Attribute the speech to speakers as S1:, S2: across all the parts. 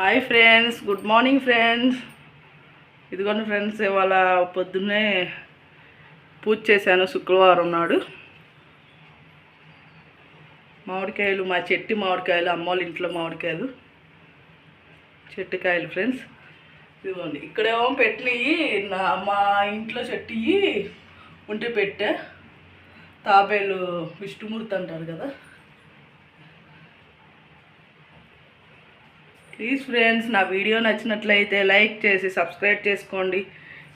S1: Hi friends good morning friends ఇదిగోండి friends ఇవాళ పొద్దున్నే పూజ చేశాను శుక్రవారం నాడు. మామిడికాయలు మా చెట్టి మామిడికాయలు అమ్మోళ్ళ ఇంట్లో మామిడికాయలు చెట్టుకాయలు ఫ్రెండ్స్ ఇదిగోండి ఇక్కడేమో పెట్టినవి నా మా ఇంట్లో చెట్టువి ఉంటే పెట్టా. తాబేలు విష్ణుమూర్తి అంటారు కదా. ప్లీజ్ ఫ్రెండ్స్ నా వీడియో నచ్చినట్లయితే లైక్ చేసి సబ్స్క్రైబ్ చేసుకోండి.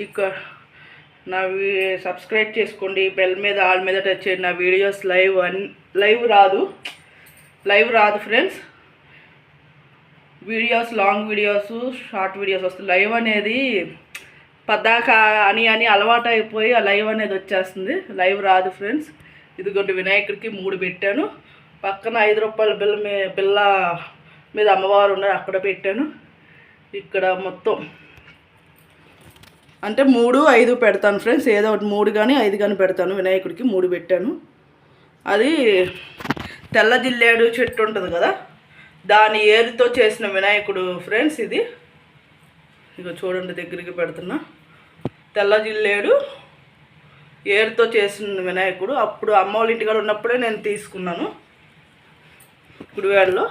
S1: ఇక్కడ నా సబ్స్క్రైబ్ చేసుకోండి. బెల్ మీద ఆల్ మీద టచ్ చేయండి. నా వీడియోస్ లైవ్ అన్ లైవ్ రాదు. లైవ్ రాదు friends videos long videos short videos వస్తాయి లైవ్ అనేది పద్దాక అని అని అలవాటు అయిపోయి ఆ లైవ్ అనేది వచ్చేస్తుంది. లైవ్ రాదు ఫ్రెండ్స్ ఇదిగోండి వినాయకుడికి మూడు పెట్టాను. పక్కన ఐదు రూపాయల బిల్ల మీ బిల్ల మీద అమ్మవారు ఉన్నారు అక్కడ పెట్టాను. ఇక్కడ మొత్తం అంటే మూడు ఐదు పెడతాను ఫ్రెండ్స్ ఏదో ఒకటి మూడు కానీ ఐదు కానీ పెడతాను. వినాయకుడికి మూడు పెట్టాను. అది తెల్ల జిల్లేడు చెట్టు ఉంటుంది కదా దాని ఏరుతో చేసిన వినాయకుడు ఫ్రెండ్స్ ఇది. ఇక చూడండి దగ్గరికి పెడుతున్నా. తెల్ల జిల్లేడు ఏరుతో చేసిన వినాయకుడు. అప్పుడు అమ్మ వాళ్ళ ఇంటికాడ ఉన్నప్పుడే నేను తీసుకున్నాను. గుడివాడలో.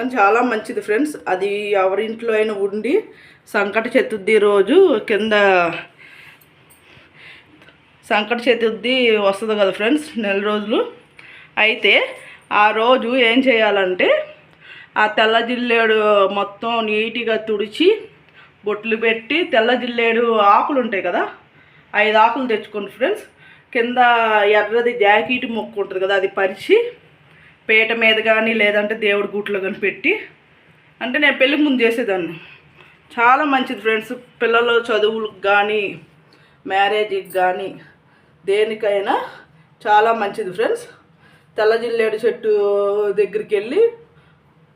S1: కానీ చాలా మంచిది ఫ్రెండ్స్. అది ఎవరింట్లో అయినా ఉండి సంకట చతుర్థి రోజు కింద సంకట చతుర్థి వస్తుంది కదా ఫ్రెండ్స్ నెల రోజులు. అయితే ఆ రోజు ఏం చేయాలంటే ఆ తెల్ల జిల్లేడు మొత్తం నీట్గా తుడిచి బొట్లు పెట్టి తెల్ల జిల్లేడు ఆకులు ఉంటాయి కదా ఐదు ఆకులు తెచ్చుకోండి ఫ్రెండ్స్. కింద ఎర్రది జాకెట్ మొక్కు ఉంటుంది కదా అది పరిచి పేట మీద కానీ లేదంటే దేవుడి గూట్లో కానీ పెట్టి అంటే నేను పెళ్ళికి ముందు చేసేదాన్ని. చాలా మంచిది ఫ్రెండ్స్. పిల్లల చదువులకు కానీ మ్యారేజ్కి కానీ దేనికైనా చాలా మంచిది ఫ్రెండ్స్. తెల్ల జిల్లేడు చెట్టు దగ్గరికి వెళ్ళి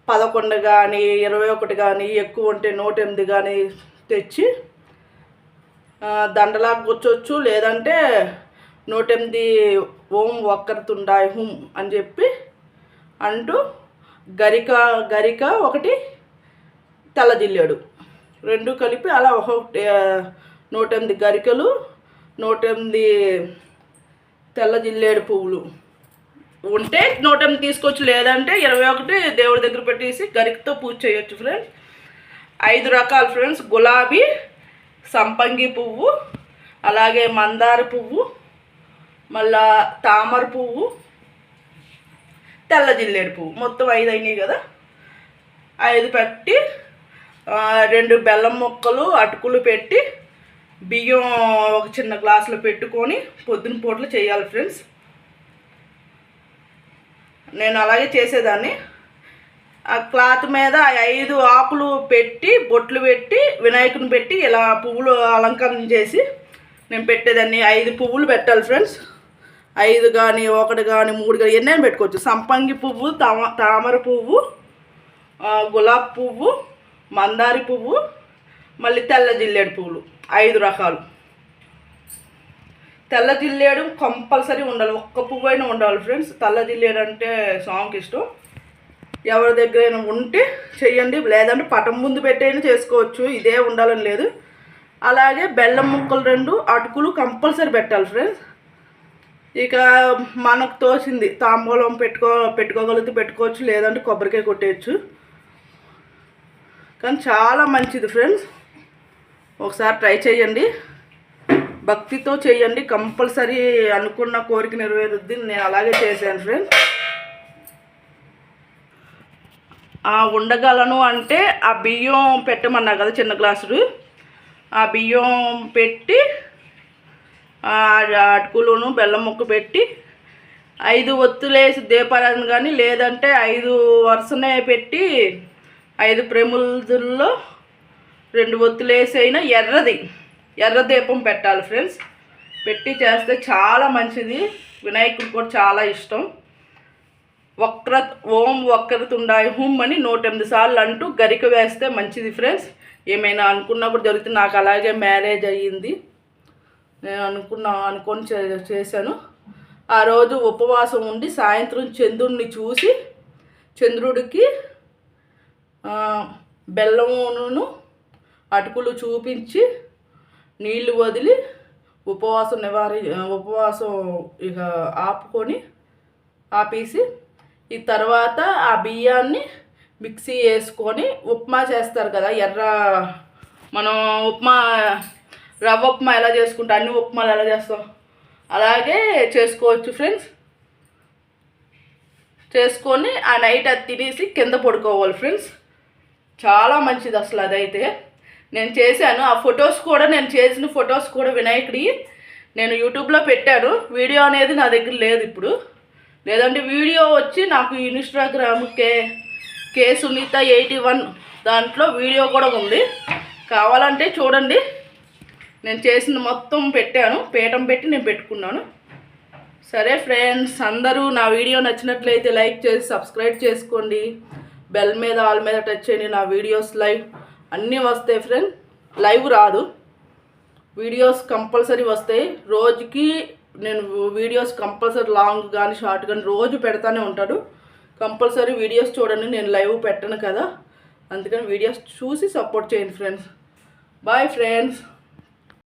S1: పదకొండు కానీ ఇరవై ఒకటి కానీ ఎక్కువ ఉంటే నూట ఎనిమిది కానీ తెచ్చి దండలాగా కూర్చోవచ్చు. లేదంటే నూట ఎనిమిది ఓం ఒక్కరితుండాయి హుం అని చెప్పి అంటూ గరిక గరిక ఒకటి తెల్ల జిల్లేడు రెండు కలిపి అలా ఒక నూట ఎనిమిది గరికలు నూట ఎనిమిది తెల్ల జిల్లేడు పువ్వులు. ఉంటే నూట ఎనిమిది తీసుకోవచ్చు లేదంటే ఇరవై ఒకటి దేవుడి దగ్గర పెట్టేసి గరికతో పూజ చేయొచ్చు ఫ్రెండ్స్ ఐదు రకాల ఫ్రెండ్స్ గులాబీ సంపంగి పువ్వు అలాగే మందార పువ్వు మళ్ళా తామర పువ్వు తెల్ల జిల్లేడు పువ్వు. మొత్తం ఐదు అయినాయి కదా. ఐదు పెట్టి రెండు బెల్లం ముక్కలు అటుకులు పెట్టి బియ్యం ఒక చిన్న గ్లాసులో పెట్టుకొని పొద్దున పూటలు చేయాలి ఫ్రెండ్స్. నేను అలాగే చేసేదాన్ని. ఆ క్లాత్ మీద ఐదు ఆకులు పెట్టి బొట్లు పెట్టి వినాయకుని పెట్టి ఇలా పువ్వులు అలంకరణ చేసి నేను పెట్టేదాన్ని. ఐదు పువ్వులు పెట్టాలి ఫ్రెండ్స్. ఐదు కానీ ఒకటి కానీ మూడు కానీ ఎన్నైనా పెట్టుకోవచ్చు. సంపంగి పువ్వు తామ తామర పువ్వు గులాబ్ గులాబీ పువ్వు మందారి పువ్వు మళ్ళీ తెల్ల జిల్లేడు పువ్వులు. ఐదు రకాలు. తెల్ల జిల్లేడు కంపల్సరీ ఉండాలి. ఒక్క పువ్వు అయినా ఉండాలి ఫ్రెండ్స్. తెల్ల జిల్లేడు అంటే సాంగ్కి ఇష్టం. ఎవరి దగ్గరైనా ఉంటే చెయ్యండి. లేదంటే పటం ముందు పెట్టైనా చేసుకోవచ్చు. ఇదే ఉండాలని లేదు. అలాగే బెల్లం ముక్కలు రెండు అటుకులు కంపల్సరీ పెట్టాలి ఫ్రెండ్స్. ఇక మనకు తోచింది తాంబూలం పెట్టుకో పెట్టుకోగలిగితే పెట్టుకోవచ్చు లేదంటే కొబ్బరికాయ కొట్టేయచ్చు. కానీ చాలా మంచిది ఫ్రెండ్స్. ఒకసారి ట్రై చేయండి. భక్తితో చేయండి. కంపల్సరీ అనుకున్న కోరిక నెరవేరుద్ది. నేను అలాగే చేశాను ఫ్రెండ్స్. ఆ ఉండగలను అంటే ఆ బియ్యం పెట్టమన్నా కదా చిన్న గ్లాసులు ఆ బియ్యం పెట్టి అటుకులను బెల్లం ముక్క పెట్టి ఐదు ఒత్తులేసి దీపారాధన కానీ లేదంటే ఐదు వరుసనే పెట్టి ఐదు ప్రేములలో రెండు ఒత్తులేసి అయినా ఎర్రది ఎర్ర దీపం పెట్టాలి ఫ్రెండ్స్. పెట్టి చేస్తే చాలా మంచిది. వినాయకుడు కూడా చాలా ఇష్టం. వక్ర ఓం వక్రతుండాయి హుమ్ అని నూట ఎనిమిది సార్లు అంటూ గరిక వేస్తే మంచిది ఫ్రెండ్స్. ఏమైనా అనుకున్నప్పుడు జరిగితే జరుగుతుంది నాకు అలాగే మ్యారేజ్ అయ్యింది. నేను అనుకున్నా అనుకొని చే- చేశాను. ఆ రోజు ఉపవాసం ఉండి సాయంత్రం చంద్రుడిని చూసి చంద్రుడికి బెల్లమును అటుకులు చూపించి నీళ్ళు వదిలి ఉపవాసం నివారి ఉపవాసం ఇక ఆపుకొని ఆపేసి ఈ తర్వాత ఆ బియ్యాన్ని మిక్సీ వేసుకొని ఉప్మా చేస్తారు కదా ఎర్ర మనం ఉప్మా రవ్వ ఉప్మా ఎలా చేసుకుంటాం అన్ని ఉప్మాలు ఎలా చేస్తాం? అలాగే చేసుకోవచ్చు ఫ్రెండ్స్. చేసుకొని ఆ నైట్ అది తినేసి కింద పడుకోవాలి ఫ్రెండ్స్. చాలా మంచిది అసలు అదైతే. నేను చేశాను. ఆ ఫొటోస్ కూడా నేను చేసిన ఫొటోస్ కూడా వినాయకుడి నేను యూట్యూబ్లో పెట్టాను. వీడియో అనేది నా దగ్గర లేదు ఇప్పుడు. లేదంటే వీడియో వచ్చి నాకు Instagram K K Sunitha eighty one దాంట్లో వీడియో కూడా ఉంది. కావాలంటే చూడండి. నేను చేసిన మొత్తం పెట్టాను. పీఠం పెట్టి నేను పెట్టుకున్నాను. సరే ఫ్రెండ్స్ అందరూ నా వీడియో నచ్చినట్లయితే లైక్ చేసి సబ్స్క్రైబ్ చేసుకోండి. బెల్ మీద ఆల్ మీద టచ్ చేయండి. నా వీడియోస్ లైవ్ అన్నీ వస్తాయి ఫ్రెండ్. లైవ్ రాదు. వీడియోస్ కంపల్సరీ వస్తాయి. రోజుకి నేను వీడియోస్ కంపల్సరీ లాంగ్ కానీ షార్ట్ కానీ రోజు పెడతానే ఉంటాడు. కంపల్సరీ వీడియోస్ చూడండి. నేను లైవ్ పెట్టను కదా. అందుకని వీడియోస్ చూసి సపోర్ట్ చేయండి ఫ్రెండ్స్. Bye friends.